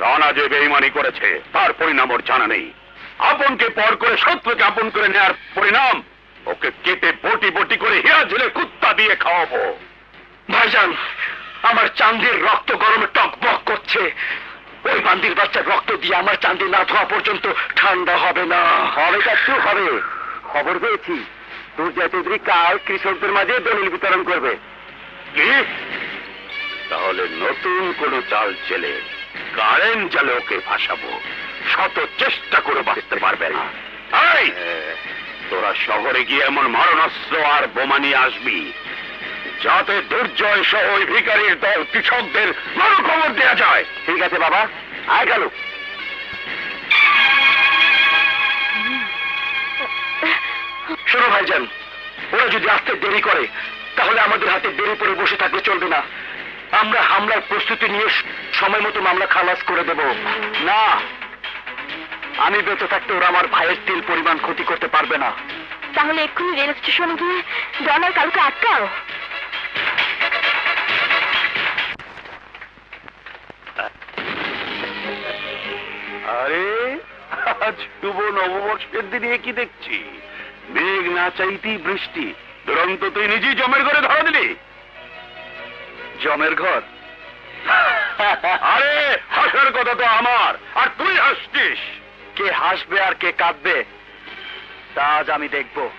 রানা যে বেইমানি করেছে তার পরিণাম ওর জানা নেই। আপনকে পর করে শত্রুকে আপন করে নেয়ার পরিণাম ওকে কেটে বটি বটি করে হিয়া ঝুলে কুত্তা দিয়ে খাওয়াবো। ভাইজান আমার চান্দির রক্ত গরমে টকবক করছে। ওই বান্দির বাচ্চার রক্ত দিয়ে আমার চান্দি না ধোয়া পর্যন্ত ঠান্ডা হবে না। হবে একটু হবে। খবর পেয়েছি। দুর্জয় চৌধুরী কাল কৃষকদের মাঝে দলিল বিতরণ করবে। তাহলে নতুন কোন চাল চেলে। কারেন্ট জালে ওকে ভাসাবো। শত চেষ্টা করে বাঁচতে পারবে। না তোরা শহরে গিয়ে এমন মারণাস্ত্র আর বোমা নিয়ে আসবি, যাতে দুর্জয় সহ ওই ভিকারির দল কৃষকদের মরু খবর দেওয়া যায়। ঠিক আছে, বাবা। আয় গেল। শোনো ভাইজান, ওরা যদি আসতে দেরি করে, তাহলে আমাদের হাতে দেরি পরে বসে থাকলে চলবে না। আমরা হামলার প্রস্তুতি নিয়ে সময় মতো মামলা খালাস করে দেব। না আমি বেঁচে থাকতে ওরা আমার ভাইয়ের তিল পরিমাণ ক্ষতি করতে পারবে না। তাহলে এক্ষুনি রেল স্টেশনে গিয়ে ডলার কালকে আটকাও। আরে আজ শুভ নববর্ষের দিনে কি দেখছি? মেঘ না চাইতেই বৃষ্টি। দুরন্ত তুই নিজেই জমের ঘরে ধরা দিলি। জমের ঘর। আরে, হাসার কথা তো আমার। আর তুই হাসছিস কে হাসবে আর কে কাঁদবে, তা আজ আমি দেখব।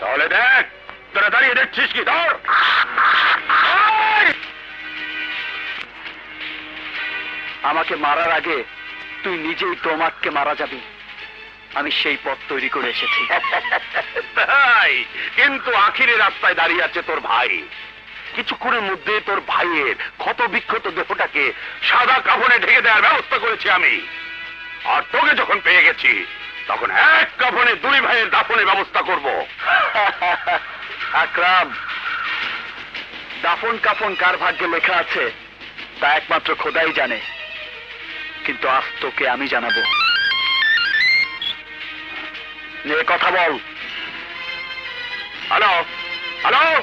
তাহলে দেখ, তোরা দাঁড়িয়ে দেখছিস কি? ধর! আমাকে মারার আগে তুই নিজেই তোমাককে মারা যাবি। আমি সেই পথ তৈরি করে এসেছি। কিন্তু আখিরে রাস্তায় দাঁড়িয়ে আছে তোর ভাই। কিছুক্ষণের মধ্যে তোর ভাইয়ের ক্ষত বিক্ষত দেহটাকে সাদা কাফনে ঢেকে দেওয়ার ব্যবস্থা করেছি আমি। আর তোকে যখন পেয়ে গেছি, তখন এক কাফনে দুই ভাইয়ের দাফনের ব্যবস্থা করব। আকরাম, দাফন কাফন কার ভাগ্যে লেখা আছে, তা একমাত্র খোদাই জানে। কিন্তু আজ তোকে আমি জানাব। নে কথা বল। Hello hello.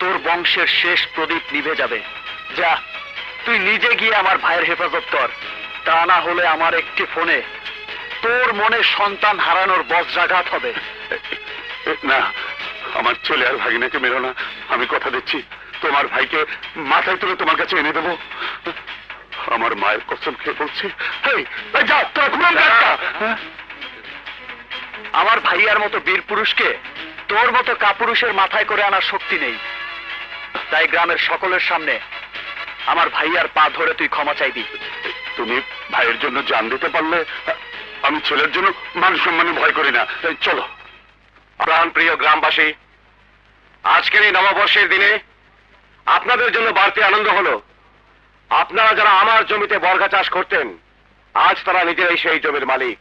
তোর বংশের শেষ প্রদীপ নিভে যাবে। যা তুই নিজে গিয়ে আমার ভাইয়ের হেফাজত কর। তা না হলে আমার একটি ফোনে তোর মনে সন্তান হারানোর বজ্রাঘাত হবে। না আমার ছেলে আর ভাগিনাকে মেরো না। আমি কথা দিচ্ছি তোমার ভাইকে মাথায় তুলে তোমার কাছে এনে দেবো। আমার মায়ের কসম খেয়ে বলছি হ্যাঁ? আমার ভাইয়ার মতো বীর পুরুষকে তোর মতো কাপুরুষের মাথায় করে আনার শক্তি নেই। তাই গ্রামের সকলের সামনে আমার ভাইয়ার পা ধরে তুই ক্ষমা চাইবি। তুমি ভাইয়ের জন্য জান দিতে পারলে, আমি ছেলের জন্য মান সম্মানে ভয় করি না। চলো। প্রাণ প্রিয় গ্রামবাসী, আজকের এই নববর্ষের দিনে আপনাদের জন্য বাড়তি আনন্দ হলো। আপনারা যারা আমার জমিতে বর্গা চাষ করতেন, আজ তারা নিজেরাই সেই জমির মালিক।